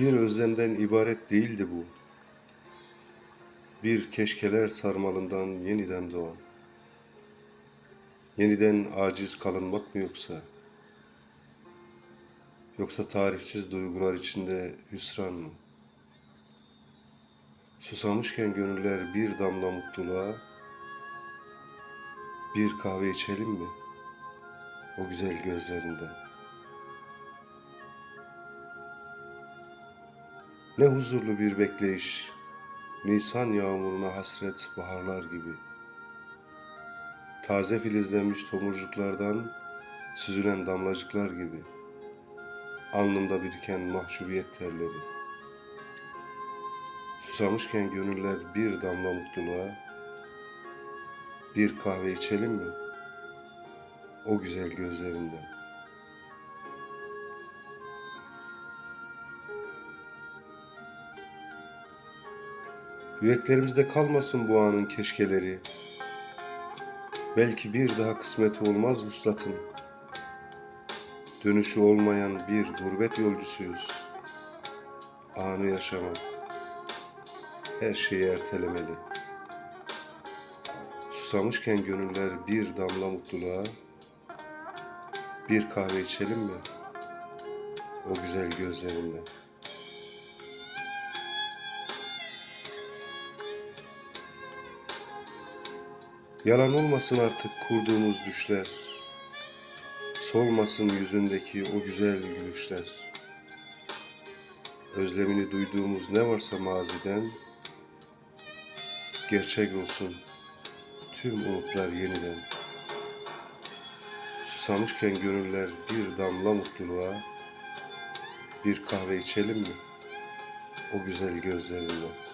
Bir özlemden ibaret değildi bu. Bir keşkeler sarmalından yeniden doğan. Yeniden aciz kalınmak mı yoksa? Yoksa tarifsiz duygular içinde hüsran mı? Susamışken gönüller bir damla mutluluğa, bir kahve içelim mi? O güzel gözlerinden. Ne huzurlu bir bekleyiş, Nisan yağmuruna hasret baharlar gibi. Taze filizlenmiş tomurcuklardan süzülen damlacıklar gibi. Alnımda biriken mahcubiyet terleri. Susamışken gönüller bir damla mutluluğa, bir kahve içelim mi? O güzel gözlerinden. Yüreklerimizde kalmasın bu anın keşkeleri. Belki bir daha kısmeti olmaz vuslatın. Dönüşü olmayan bir gurbet yolcusuyuz. Anı yaşamak, her şeyi ertelemeli. Susamışken gönüller bir damla mutluluğa, bir kahve içelim mi? O güzel gözlerinden. Yalan olmasın artık kurduğumuz düşler. Solmasın yüzündeki o güzel gülüşler. Özlemini duyduğumuz ne varsa maziden gerçek olsun tüm umutlar yeniden. Susamışken gönüller bir damla mutluluğa bir kahve içelim mi? O güzel gözlerinden.